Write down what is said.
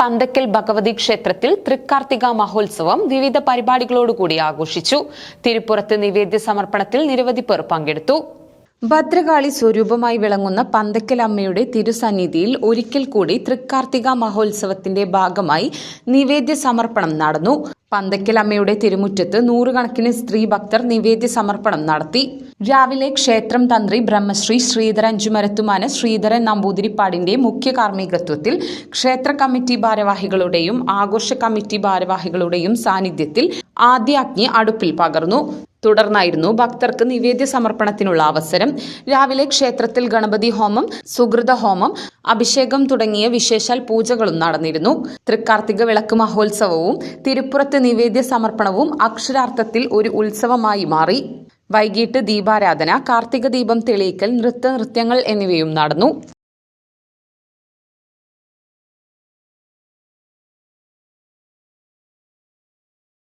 പന്തക്കൽ ഭഗവതി ക്ഷേത്രത്തിൽ തൃക്കാർത്തിക മഹോത്സവം വിവിധ പരിപാടികളോടുകൂടി ആഘോഷിച്ചു. തിരുപ്പുറത്ത് നിവേദ്യ സമർപ്പണത്തിൽ നിരവധി പേർ പങ്കെടുത്തു. ഭദ്രകാളി സ്വരൂപമായി വിളങ്ങുന്ന പന്തക്കൽ അമ്മയുടെ തിരുസന്നിധിയിൽ ഒരിക്കൽ കൂടി തൃക്കാർത്തിക മഹോത്സവത്തിന്റെ ഭാഗമായി നിവേദ്യ സമർപ്പണം നടന്നു. പന്തക്കൽ അമ്മയുടെ തിരുമുറ്റത്ത് നൂറുകണക്കിന് സ്ത്രീ ഭക്തർ നിവേദ്യ സമർപ്പണം നടത്തി. രാവിലെ ക്ഷേത്രം തന്ത്രി ബ്രഹ്മശ്രീ ശ്രീധരൻ ജുമരത്തുമാന ശ്രീധരൻ നമ്പൂതിരിപ്പാടിന്റെ മുഖ്യ കാർമ്മികത്വത്തിൽ ക്ഷേത്ര കമ്മിറ്റി ഭാരവാഹികളുടെയും ആഘോഷ കമ്മിറ്റി ഭാരവാഹികളുടെയും സാന്നിധ്യത്തിൽ ആദ്യ അഗ്നി അടുപ്പിൽ പകർന്നു. തുടർന്നായിരുന്നു ഭക്തർക്ക് നിവേദ്യ സമർപ്പണത്തിനുള്ള അവസരം. രാവിലെ ക്ഷേത്രത്തിൽ ഗണപതി ഹോമം സുഹൃത ഹോമം അഭിഷേകം തുടങ്ങിയ വിശേഷാൽ പൂജകളും നടന്നിരുന്നു. തൃക്കാർത്തിക വിളക്ക് മഹോത്സവവും തിരുപ്പുറത്ത് നിവേദ്യ സമർപ്പണവും അക്ഷരാർത്ഥത്തിൽ ഒരു ഉത്സവമായി മാറി. വൈകിട്ട് ദീപാരാധന കാർത്തിക ദീപം തെളിയിക്കൽ നൃത്ത നൃത്യങ്ങൾ എന്നിവയും നടന്നു.